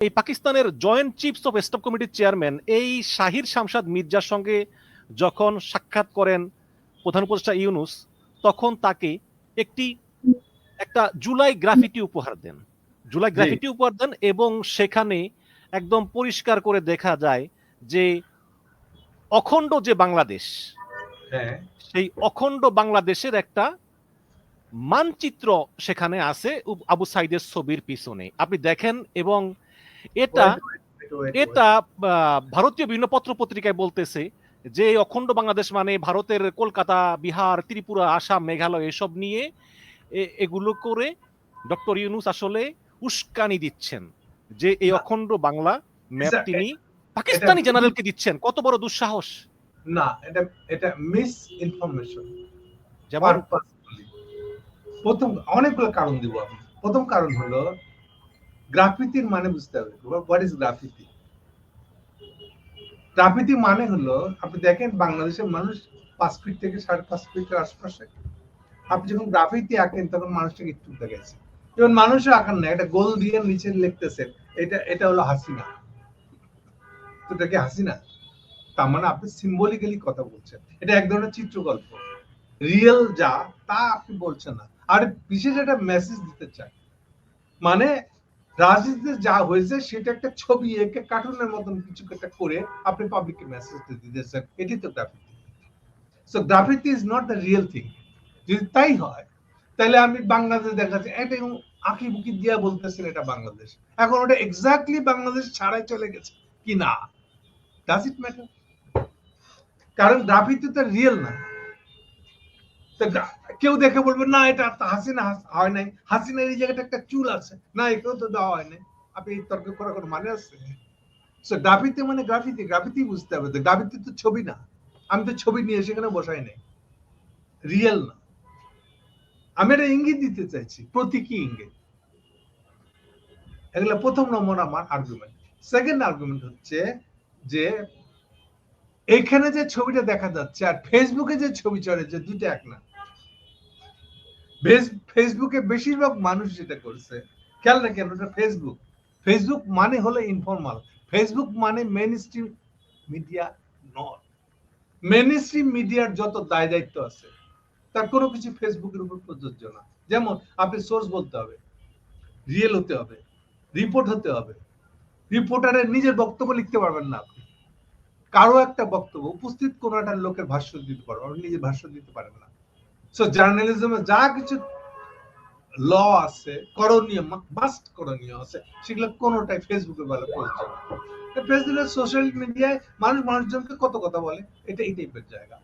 এই পাকিস্তানের joint chiefs of staff কমিটির চেয়ারম্যান এই শাহির শামসাদ মির্জার সঙ্গে যখন সাক্ষাৎ করেন প্রধান উপদেষ্টা ইউনুস তখন তাকে একটি একটা জুলাই গ্রাফিটি উপহার দেন। জুলাই গ্রাফিটি উপহার দেন এবং সেখানে একদম পরিষ্কার করে দেখা যায় যে অখণ্ড যে বাংলাদেশ হ্যাঁ। সেই অখণ্ড বাংলাদেশের একটা মানচিত্র সেখানে আছে আবু সাইদের ছবির পিছনে। আপনি দেখেন এবং এটা. এটা ভারতীয় বিভিন্ন পত্র পত্রিকায় বলতেছে যে অখণ্ড বাংলাদেশ মানে ভারতের কলকাতা বিহার ত্রিপুরা আসাম মেঘালয় এসব নিয়ে এগুলো করে ডক্টর ইউনুস আসলে উস্কানি দিচ্ছেন যে এই। অখণ্ড বাংলা ম্যাপ তিনি পাকিস্তানি জেনারেলকে দিচ্ছেন। কত বড় দুঃসাহস। না এটা এটা মিস ইনফরমেশন যেমন প্রথম অনেকগুলো কারণ দিব প্রথম কারণ হলো গ্রাফিতির মানে বুঝতে হবে। হোয়াট ইজ গ্রাফিতি গ্রাফিতি মানে হলো, আপনি দেখেন বাংলাদেশের মানুষ পাঁচ ফিট থেকে সাড়ে পাঁচ ফিটের আশপাশে। আপনি যখন গ্রাফিতি আঁকেন, তখন মানুষটাকে একটু দেখেছে যেমন মানুষও আঁকান না একটা গোল দিয়ে নিচে লিখতেছেন, এটা এটা হলো হাসিনা। তো এটা কি হাসিনা? তার মানে আপনি সিম্বলিক্যালি কথা বলছেন। এটা এক ধরনের চিত্রকল্প। রিয়েল যা, তা আপনি বলছেন না। আর বিশেষ একটা মেসেজ দিতে চাই। মানে রাজনীতিতে যা হয়েছে সেটা একটা ছবি একে কার্টুনের মতন কিছু একটা করে আপনি পাবলিককে মেসেজ দিতেছেন এটি তো graffiti so graffiti is not the real thing যদি তাই হয়, তাহলে আমি বাংলাদেশ দেখাচ্ছি। এটা আঁকি বুকি দিয়া বলতেছেন এটা বাংলাদেশ। এখন ওটা এক্স্যাক্টলি বাংলাদেশ ছাড়াই চলে গেছে কি না? ডাজ ইট ম্যাটার কারণ গ্রাফিতি তো রিয়েল না। কেউ দেখে বলবে, না, এটা হাসিনা হয় নাই। হাসিনা এই জায়গাটা একটা চুল আছে। না, একেও তো দেওয়া হয় নাই। আপনি এই তর্ক করার কোনো মানে আছে? গ্রাফিতি মানে গ্রাফিতি গ্রাফিতি বুঝতে হবে। গ্রাফিতি তো ছবি না। আমি তো ছবি নিয়ে সেখানে বসাই নাই। রিয়েল না। আমি একটা ইঙ্গিত দিতে চাইছি। প্রতীকী ইঙ্গিত। এগুলো প্রথম নম্বর আমার আর্গুমেন্ট সেকেন্ড আর্গুমেন্ট হচ্ছে যে এখানে যে ছবিটা দেখা যাচ্ছে আর ফেসবুকে যে ছবি চলে, যে দুটো এক না। ফেসবুকে বেশিরভাগ মানুষ যেটা করছে, খেয়াল রাখেন ওটা ফেসবুক ফেসবুক মানে হলো ইনফরমাল ফেসবুক মানে mainstream media not mainstream মিডিয়ার যত দায় দায়িত্ব আছে, তার কোনো কিছু ফেসবুকের উপর প্রযোজ্য না। যেমন আপনি সোর্স বলতে হবে রিয়েল হতে হবে রিপোর্ট হতে হবে। রিপোর্টারের নিজের বক্তব্য লিখতে পারবেন না আপনি। কারও একটা বক্তব্য, উপস্থিত কোনো একটা লোকের ভাষ্য দিতে পারবেন নিজের ভাষ্য দিতে পারেন না। সো জার্নালিজমে যা কিছু ল আছে, করণীয় মাস্ট করণীয় আছে, সেগুলো কোনোটাই ফেসবুকে বলে ফেসবুকের সোশ্যাল মিডিয়ায় মানুষ, মানুষজনকে কত কথা বলে? এটা এই টাইপের জায়গা।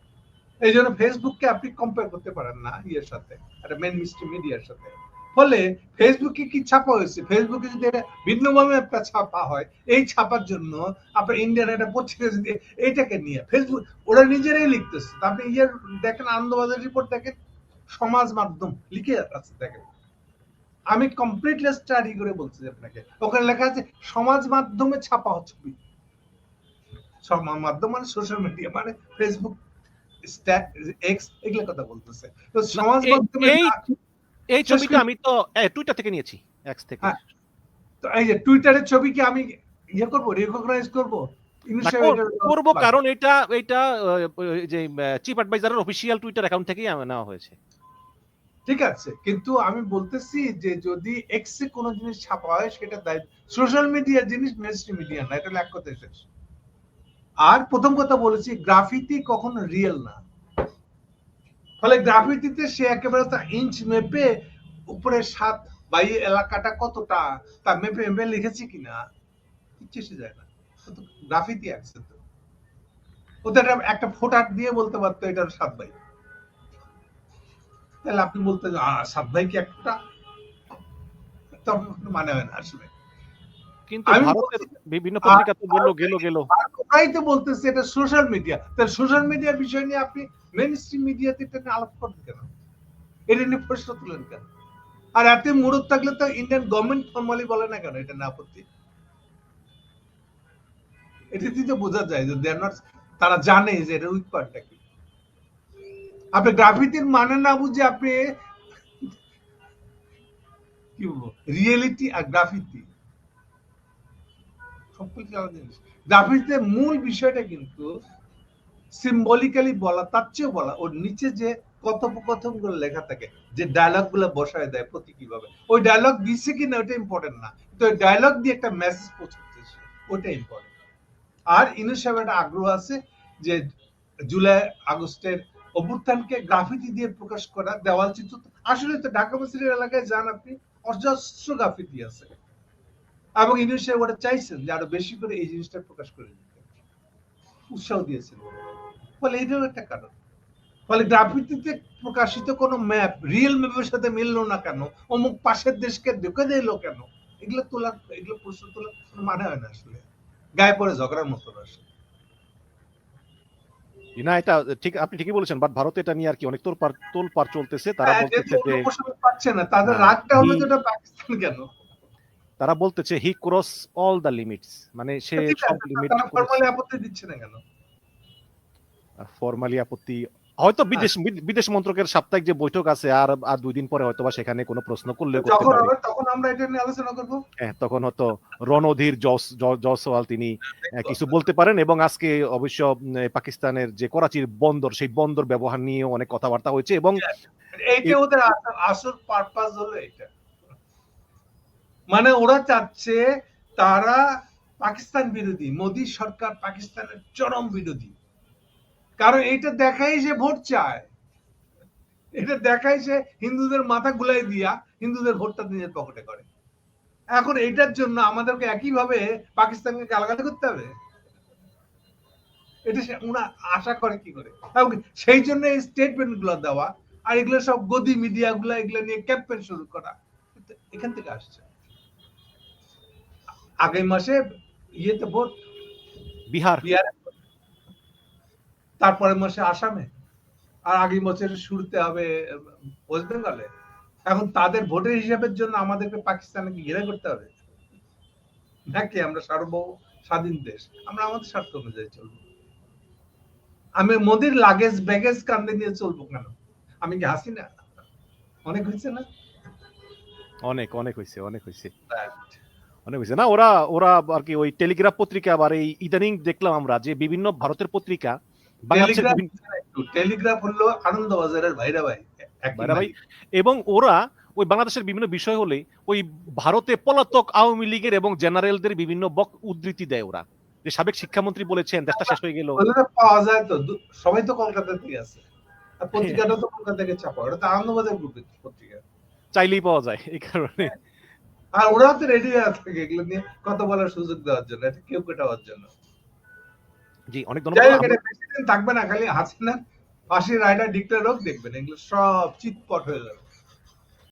এই জন্য ফেসবুককে আপনি কম্পেয়ার করতে পারেন না ইয়ের সাথে, একটা মেন মিস্ট্রি মিডিয়ার সাথে। ফলে ফেসবুকে কি ছাপা হয়েছে? ফেসবুকে যদি এটা ভিন্নভাবে একটা ছাপা হয় এই ছাপার জন্য আপনার ইন্ডিয়ান একটা পত্রিকা যদি এইটাকে নিয়ে ফেসবুক ওরা নিজেরাই লিখতেছে। আপনি ইয়ের দেখেন আনন্দবাজার রিপোর্ট দেখেন সমাজ মাধ্যম লিখে আছে দেখেন। আমি কমপ্লিটলি স্টাডি করে বলছি আপনাকে ওখানে লেখা আছে সমাজ মাধ্যমে ছাপা ছবি সমাজ মাধ্যম মানে সোশ্যাল মিডিয়া মানে ফেসবুক এক্স এগুলো কথা বলতেছে। তো সমাজ মাধ্যমে এই- ছবিটা আমি তো টুইটার থেকে নিয়েছি এক্স থেকে। হ্যাঁ, তো এই যে টুইটারের ছবি কি আমি ইয়ে করব রেকগনাইজ করব? কারণ এটা এটা যে চিফ অ্যাডভাইজারের অফিসিয়াল টুইটার অ্যাকাউন্ট থেকেই নেওয়া হয়েছে। ঠিক আছে কিন্তু আমি বলতেছি যে যদি এক্সে কোনো জিনিস ছাপা হয় সেটা দায়িত্ব সোশ্যাল মিডিয়ার জিনিস মেনস্ট্রিম মিডিয়া না এটা কথা শেষ। আর প্রথম কথা বলেছি গ্রাফিতি কখনো রিয়েল না। ফলে গ্রাফিতিতে সে একেবারে তা ইঞ্চ মেপে উপরে সাত বাই এলাকাটা কতটা তা মেপে মেপে লিখেছে কিনা, কিচ্ছু যায় না। গ্রাফিতি আছে তো ওদের একটা ফোটা দিয়ে বলতে পারতো এটার সাত বাই। তাহলে আপনি বলতে সাত ভাই কি একটা? তখন মানে হয় না আসলে। কিন্তু ভারতের বিভিন্ন পত্রিকা তো বলল গেল গেল। আর ওরাই তো বলতেছে এটা সোশ্যাল মিডিয়া তাহলে সোশ্যাল মিডিয়ার বিষয় নিয়ে আপনি মেন স্ট্রিম মিডিয়াতে এটা নিয়ে আলাপ করেন কেন? এটা নিয়ে প্রশ্ন তুলেন কেন? আর এত মুরত থাকলে তো ইন্ডিয়ান গভর্নমেন্ট ফর্মালি বলে না কেন এটা না আপত্তি? এটা দিয়ে তো বোঝা যায় যে are not- তারা জানে যে এটা উইক কি। আপনি গ্রাফিতির মানে না বুঝে আপনি কি বলব? রিয়েলিটি আর গ্রাফিতি সম্পূর্ণ আলাদা জিনিস। গ্রাফিতিতে মূল বিষয়টা কিন্তু সিম্বলিক্যালি বলা, তার চেয়েও বলা, ওর নিচে যে কথোপকথনগুলো লেখা থাকে, যে ডায়লগগুলো বসায় দেয় প্রতি কীভাবে। ওই ডায়লগ দিচ্ছে কিনা ওটা ইম্পর্টেন্ট না। তো ওই ডায়লগ দিয়ে একটা মেসেজ পৌঁছাচ্ছে ওটা ইম্পর্টেন্ট আর ইনুস সাহেব একটা আগ্রহ আছে যে জুলাই, আগস্টের অভ্যুত্থানকে গ্রাফিতি দিয়ে প্রকাশ করা দেওয়াল চিত্র। আসলে তো ঢাকা মসজিদের এলাকায় যান আপনি, অজস্র গ্রাফিতি আছে। এবং সাহেব ওটা চাইছেন যে আরও বেশি করে এই জিনিসটা প্রকাশ করে দিতে। উৎসাহ দিয়েছেন। ফলে এটাও একটা কারণ। ফলে গ্রাফিতিতে প্রকাশিত কোন ম্যাপ রিয়েল ম্যাপের সাথে মিললো না কেন? অমুক পাশের দেশকে ঢুকে দিল কেন? এগুলো তোলা এগুলো প্রশ্ন তোলা কোনো মানে হয় না আসলে। গায়ে পড়ে ঝগড়ার মতো আসলে। না এটা ঠিক আপনি ঠিকই বলেছেন বাট ভারতে এটা নিয়ে আর কি অনেক তোর পার তোল পার চলতেছে। তারা হ্যাঁ, বলতেছে যে পাচ্ছে না। তাদের হ্যাঁ, রাগটা হলো যেটা পাকিস্তান কেন? তারা বলতেছে he cross all the limits মানে সে সব লিমিট ফরমালি আপত্তি দিচ্ছে না কেন? ফরমালি আপত্তি হয়তো বিদেশ বিদেশ মন্ত্রকের সাপ্তাহিক যে বৈঠক আছে আর আর দুই দিন পরে হয়তো বা সেখানে কোনো প্রশ্ন করলে করতে পারবে। তখন আমরা এটা নিয়ে আলোচনা করব। হ্যাঁ, তখন হয়তো রণধীর জস- জ- জয়সওয়াল তিনি কিছু বলতে পারেন এবং আজকে অবশ্য পাকিস্তানের যে করাচির বন্দর সেই বন্দর ব্যবহার নিয়েও অনেক কথাবার্তা হয়েছে এবং এইটা ওদের আসল পারপাস হলো এটা মানে ওরা চাচ্ছে তারা পাকিস্তান বিরোধী, মোদী সরকার পাকিস্তানের চরম বিরোধী। কারণ এটা দেখাই যে ভোট চায়। এটা দেখাই যে হিন্দুদের মাথা গুলাই দিয়া হিন্দুদের ভোটটা নিজের পকেটে করে। এখন এটার জন্য আমাদেরকে একইভাবে পাকিস্তানকে গালাগালি করতে হবে? এটা সে- ওরা আশা করে কি করে? এবং সেই জন্য এই স্টেটমেন্টগুলো দেওয়া আর এগুলো সব গদি মিডিয়া গুলো এগুলো নিয়ে ক্যাম্পেইন শুরু করা। এখান থেকে আসছে। আগামী মাসে ইয়েতে ভোট। বিহার। বিহারে ভোট। তারপরের মাসে আসামে। আর আগামী বছরের শুরুতে হবে ওয়েস্ট বেঙ্গলে। এখন তাদের ভোটের হিসাবের জন্য আমাদেরকে পাকিস্তানকে ঘেরা করতে হবে। নাকি আমরা সার্বভৌম স্বাধীন দেশ? আমরা আমাদের স্বার্থ অনুযায়ী চলবো। আমি মোদির লাগেজ ব্যাগেজ কান্দে নিয়ে চলবো কেন? আমি কি হাসি না অনেক হয়েছে না? অনেক অনেক হয়েছে অনেক হয়েছে। অনেক হয়েছে। না ওরা ওরা আর কি ওই টেলিগ্রাফ পত্রিকা আবার এই ইদানিং দেখলাম আমরা যে বিভিন্ন ভারতের পত্রিকা টেলিগ্রাফ হলো আনন্দবাজারের ভাইরা ভাই। ভাইরা ভাই, ভাই। এবং ওরা ওই বাংলাদেশের বিভিন্ন বিষয় হলে ওই ভারতে পলাতক আওয়ামী লীগের এবং জেনারেলদের বিভিন্ন বক উদ্ধৃতি দেয় ওরা। যে সাবেক শিক্ষামন্ত্রী বলেছেন দেশটা শেষ হয়ে গেল। পাওয়া যায় তো সবাই তো কলকাতা থেকে আছে পত্রিকাটা তো কলকাতা থেকে ছাপা ওটা তো আনন্দবাজার গ্রুপের পত্রিকা। চাইলেই পাওয়া যায় এই কারণে। আর ওরা তো রেডি হয়ে থাকে এগুলো নিয়ে কথা বলার সুযোগ দেওয়ার জন্য এটা কেউ কেটাবার জন্য। জি অনেক ধন্যবাদ। থাকবে না খালি হাসিনা পাশে রায়টা ডিক্লেয়ার হোক দেখবেন এগুলো সব চিৎপট হয়ে যাবে।